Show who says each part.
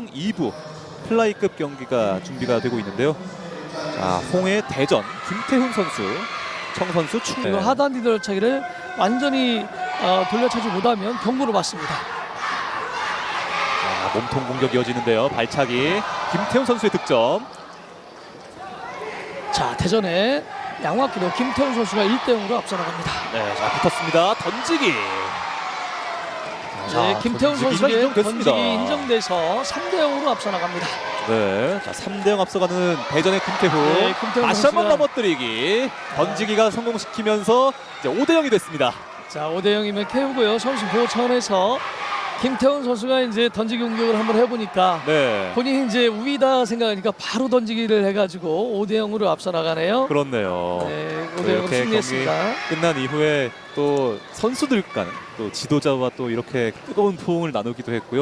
Speaker 1: 2부 플라이급 경기가 준비가 되고 있는데요. 자, 홍해 대전 김태훈 선수, 청 선수 충.
Speaker 2: 그리고 하단 뒤돌차기를 완전히 어, 돌려차지 못하면 경고를 받습니다.
Speaker 1: 자, 몸통 공격 이어지는데요. 발차기 김태훈 선수의 득점.
Speaker 2: 자 대전에 양화기로 김태훈 선수가 1대 0으로 앞서 나갑니다.
Speaker 1: 네, 자 붙었습니다. 던지기.
Speaker 2: 네, 김태훈
Speaker 1: 던지기가
Speaker 2: 선수의
Speaker 1: 인정됐습니다.
Speaker 2: 던지기 인정돼서 3대 0으로 앞서 나갑니다.
Speaker 1: 네, 자 3대0 앞서가는 대전의 김태훈.
Speaker 2: 네, 김태훈
Speaker 1: 다시 한 번
Speaker 2: 선수가-
Speaker 1: 넘어뜨리기. 던지기가 성공시키면서 이제 5대0이 됐습니다.
Speaker 2: 자 5대 0이면 캐우고요. 선수 보호 차원에서 김태훈 선수가 이제 던지기 공격을 한번 해보니까
Speaker 1: 네.
Speaker 2: 본인이 이제 우위다 생각하니까 바로 던지기를 해가지고 5대 0으로 앞서 나가네요.
Speaker 1: 그렇네요.
Speaker 2: 네, 5대 0으로
Speaker 1: 이렇게
Speaker 2: 승리했습니다.
Speaker 1: 끝난 이후에 또 선수들 간 또 지도자와 또 이렇게 뜨거운 포옹을 나누기도 했고요.